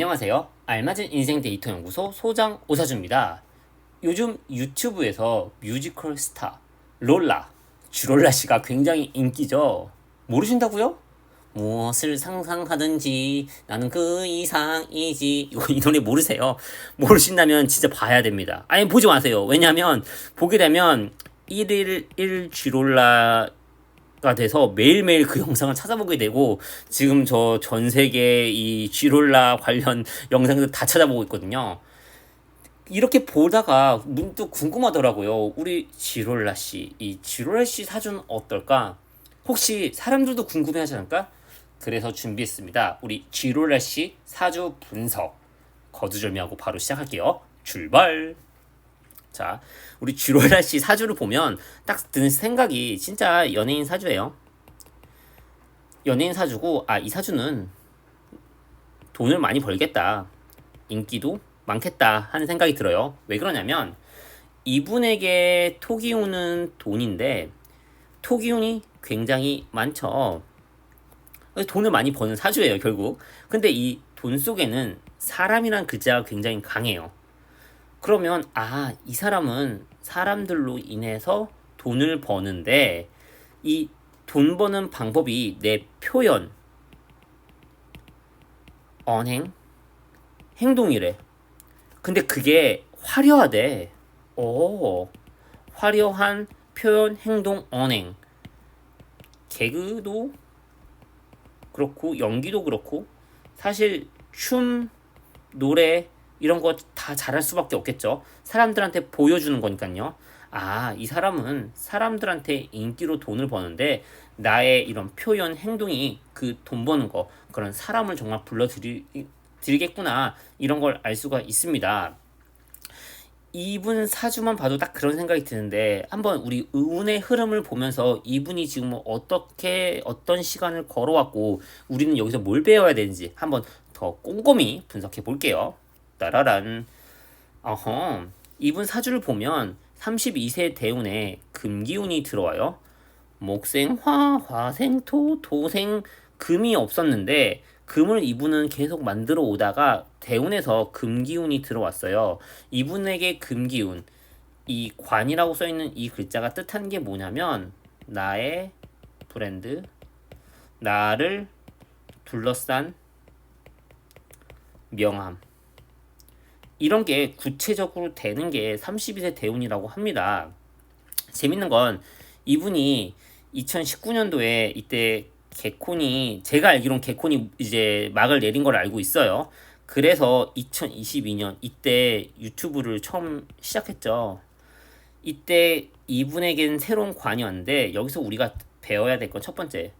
안녕하세요. 알맞은 인생 데이터 연구소 소장 오사주입니다. 요즘 유튜브에서 뮤지컬 스타 롤라 주롤라 씨가 굉장히 인기죠. 모르신다고요? 무엇을 상상하든지 나는 그 이상이지 이 노래 모르세요? 모르신다면 진짜 봐야 됩니다. 아니 보지 마세요. 왜냐하면 보게 되면 1일 1 쥐롤라 가 돼서 매일매일 그 영상을 찾아보게 되고 지금 저 전 세계 이 쥐롤라 관련 영상들 다 찾아보고 있거든요. 이렇게 보다가 문득 궁금하더라고요. 우리 쥐롤라 씨, 이 쥐롤라 씨 사준 어떨까? 혹시 사람들도 궁금해 하지 않을까? 그래서 준비했습니다. 우리 쥐롤라 씨 사주 분석 거두절미하고 바로 시작할게요. 출발. 자, 우리 쥐롤라 씨 사주를 보면 딱 드는 생각이 진짜 연예인 사주예요. 연예인 사주고 아 이 사주는 돈을 많이 벌겠다. 인기도 많겠다 하는 생각이 들어요. 왜 그러냐면 이분에게 토기운은 돈인데 토기운이 굉장히 많죠. 돈을 많이 버는 사주예요, 결국. 근데 이 돈 속에는 사람이란 글자가 굉장히 강해요. 그러면 아, 이 사람은 사람들로 인해서 돈을 버는데 이 돈 버는 방법이 내 표현, 언행, 행동이래. 근데 그게 화려하대. 오, 화려한 표현, 행동, 언행. 개그도 그렇고 연기도 그렇고 사실 춤, 노래 이런 거 다 잘할 수밖에 없겠죠. 사람들한테 보여주는 거니까요. 아, 이 사람은 사람들한테 인기로 돈을 버는데 나의 이런 표현, 행동이 그 돈 버는 거 그런 사람을 정말 불러들이겠구나 이런 걸 알 수가 있습니다. 이분 사주만 봐도 딱 그런 생각이 드는데 한번 우리 운의 흐름을 보면서 이분이 지금 뭐 어떻게 어떤 시간을 걸어왔고 우리는 여기서 뭘 배워야 되는지 한번 더 꼼꼼히 분석해 볼게요. 따라란 어허 이분 사주를 보면 32세 대운에 금기운이 들어와요. 목생 화, 화생 토, 도생 금이 없었는데 금을 이분은 계속 만들어 오다가 대운에서 금기운이 들어왔어요. 이분에게 금기운 이 관이라고 써 있는 이 글자가 뜻하는 게 뭐냐면 나의 브랜드 나를 둘러싼 명함 이런 게 구체적으로 되는 게 32세 대운이라고 합니다. 재밌는 건 이분이 2019년도에 이때 개콘이 제가 알기론 개콘이 이제 막을 내린 걸 알고 있어요. 그래서 2022년 이때 유튜브를 처음 시작했죠. 이때 이분에겐 새로운 관이 왔는데 여기서 우리가 배워야 될 건 첫 번째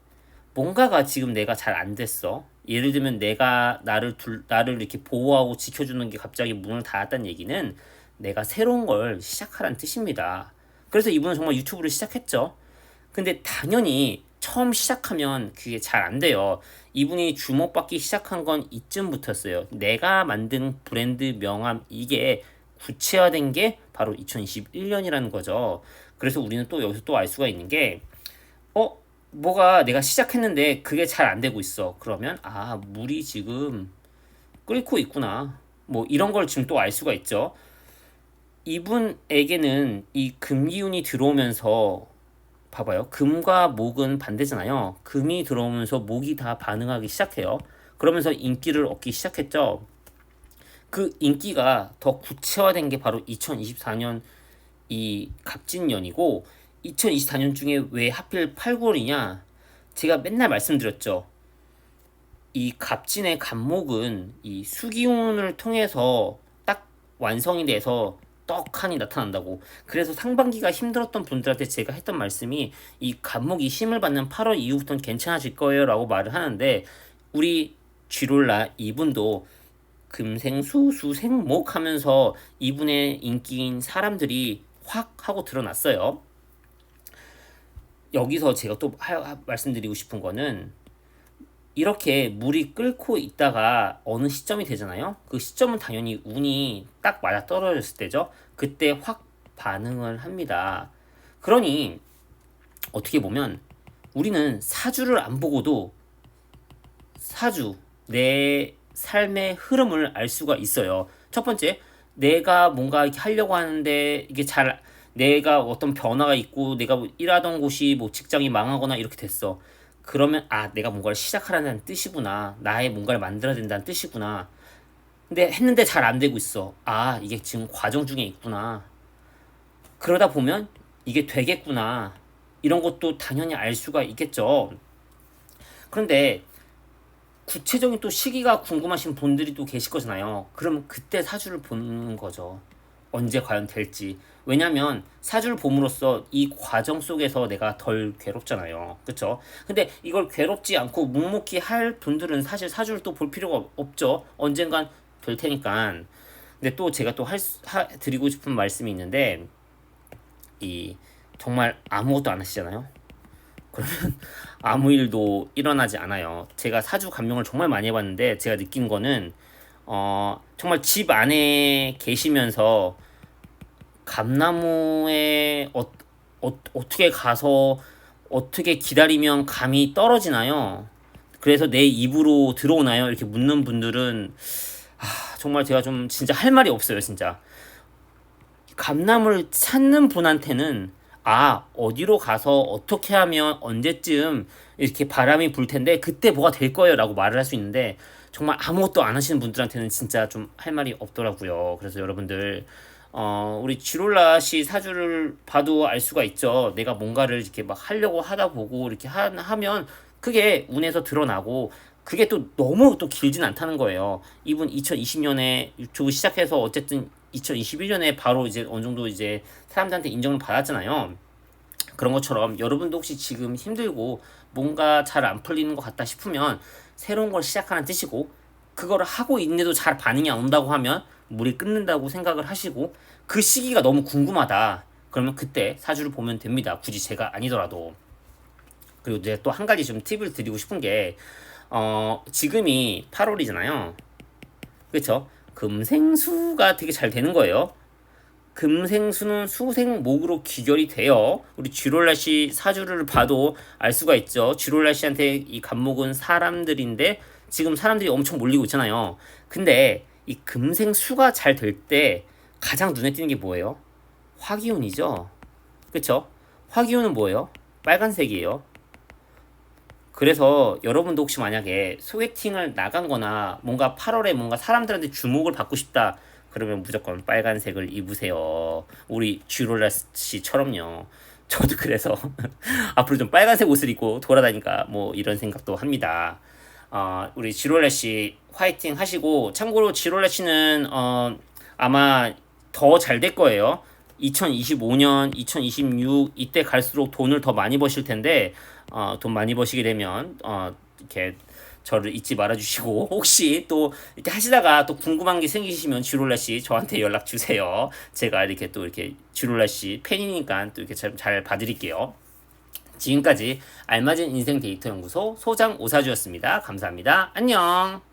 뭔가가 지금 내가 잘 안 됐어. 예를 들면 내가 나를 둘, 나를 이렇게 보호하고 지켜주는 게 갑자기 문을 닫았다는 얘기는 내가 새로운 걸 시작하라는 뜻입니다. 그래서 이분은 정말 유튜브를 시작했죠. 근데 당연히 처음 시작하면 그게 잘 안 돼요. 이분이 주목받기 시작한 건 이쯤부터였어요. 내가 만든 브랜드 명함 이게 구체화된 게 바로 2021년이라는 거죠. 그래서 우리는 또 여기서 또 알 수가 있는 게 어? 뭐가 내가 시작했는데 그게 잘 안 되고 있어. 그러면 아, 물이 지금 끓고 있구나. 뭐 이런 걸 지금 또 알 수가 있죠. 이분에게는 이 금기운이 들어오면서 봐봐요. 금과 목은 반대잖아요. 금이 들어오면서 목이 다 반응하기 시작해요. 그러면서 인기를 얻기 시작했죠. 그 인기가 더 구체화된 게 바로 2024년 이 갑진년이고 2024년 중에 왜 하필 8, 9월이냐? 제가 맨날 말씀드렸죠. 이 갑진의 갑목은 이 수기운을 통해서 딱 완성이 돼서 떡하니 나타난다고. 그래서 상반기가 힘들었던 분들한테 제가 했던 말씀이 이 갑목이 힘을 받는 8월 이후부터는 괜찮아질 거예요 라고 말을 하는데 우리 쥐롤라 이분도 금생수 수생목 하면서 이분의 인기인 사람들이 확 하고 드러났어요. 여기서 제가 또 하, 말씀드리고 싶은 거는 이렇게 물이 끓고 있다가 어느 시점이 되잖아요. 그 시점은 당연히 운이 딱 맞아 떨어졌을 때죠. 그때 확 반응을 합니다. 그러니 어떻게 보면 우리는 사주를 안 보고도 사주 내 삶의 흐름을 알 수가 있어요. 첫 번째, 내가 뭔가 이렇게 하려고 하는데 이게 잘 내가 어떤 변화가 있고 내가 뭐 일하던 곳이 뭐 직장이 망하거나 이렇게 됐어. 그러면 아 내가 뭔가를 시작하라는 뜻이구나. 나의 뭔가를 만들어야 된다는 뜻이구나. 근데 했는데 잘 안 되고 있어. 아 이게 지금 과정 중에 있구나. 그러다 보면 이게 되겠구나. 이런 것도 당연히 알 수가 있겠죠. 그런데 구체적인 또 시기가 궁금하신 분들이 또 계실 거잖아요. 그럼 그때 사주를 보는 거죠. 언제 과연 될지. 왜냐면 사주를 봄으로써 이 과정 속에서 내가 덜 괴롭잖아요. 그쵸? 근데 이걸 괴롭지 않고 묵묵히 할 분들은 사실 사주를 또 볼 필요가 없죠. 언젠간 될 테니까. 근데 또 제가 또 할, 하, 드리고 싶은 말씀이 있는데, 이, 정말 아무것도 안 하시잖아요. 그러면 아무 일도 일어나지 않아요. 제가 사주 감명을 정말 많이 해봤는데 제가 느낀 거는 어 정말 집 안에 계시면서 감나무에 어, 어, 어떻게 가서 어떻게 기다리면 감이 떨어지나요? 그래서 내 입으로 들어오나요? 이렇게 묻는 분들은 아, 정말 제가 좀 진짜 할 말이 없어요, 진짜. 감나무를 찾는 분한테는 아, 어디로 가서 어떻게 하면 언제쯤 이렇게 바람이 불 텐데 그때 뭐가 될 거예요 라고 말을 할 수 있는데 정말 아무것도 안 하시는 분들한테는 진짜 좀 할 말이 없더라고요. 그래서 여러분들 어, 우리 지롤라 씨 사주를 봐도 알 수가 있죠. 내가 뭔가를 이렇게 막 하려고 하다 보고 이렇게 하, 하면 그게 운에서 드러나고 그게 또 너무 또 길진 않다는 거예요. 이분 2020년에 유튜브 시작해서 어쨌든 2021년에 바로 이제 어느 정도 이제 사람들한테 인정을 받았잖아요. 그런 것처럼 여러분도 혹시 지금 힘들고 뭔가 잘 안 풀리는 것 같다 싶으면 새로운 걸 시작하는 뜻이고 그거를 하고 있는데도 잘 반응이 안 온다고 하면 물이 끓는다고 생각을 하시고 그 시기가 너무 궁금하다. 그러면 그때 사주를 보면 됩니다. 굳이 제가 아니더라도. 그리고 이제 또 한 가지 좀 팁을 드리고 싶은 게, 어, 지금이 8월이잖아요. 그쵸? 금생수가 되게 잘 되는 거예요. 금생수는 수생목으로 귀결이 돼요. 우리 쥐롤라 씨 사주를 봐도 알 수가 있죠. 쥐롤라 씨한테 이 간목은 사람들인데 지금 사람들이 엄청 몰리고 있잖아요. 근데 이 금생수가 잘 될 때 가장 눈에 띄는 게 뭐예요? 화기운이죠. 그쵸? 화기운은 뭐예요? 빨간색이에요. 그래서 여러분도 혹시 만약에 소개팅을 나간 거나 뭔가 8월에 뭔가 사람들한테 주목을 받고 싶다. 그러면 무조건 빨간색을 입으세요. 우리 쥐롤라 씨처럼요. 저도 그래서 앞으로 좀 빨간색 옷을 입고 돌아다니까 뭐 이런 생각도 합니다. 어, 우리 지롤라 씨 화이팅 하시고 참고로 지롤라 씨는 어, 아마 더 잘 될 거예요. 2025년, 2026 이때 갈수록 돈을 더 많이 버실 텐데 어, 돈 많이 버시게 되면 어, 이렇게 저를 잊지 말아주시고 혹시 또 이렇게 하시다가 또 궁금한 게 생기시면 지롤라 씨 저한테 연락 주세요. 제가 이렇게 또 이렇게 지롤라 씨 팬이니까 또 이렇게 잘, 잘 봐드릴게요. 지금까지 알맞은 인생 데이터 연구소 소장 오사주였습니다. 감사합니다. 안녕.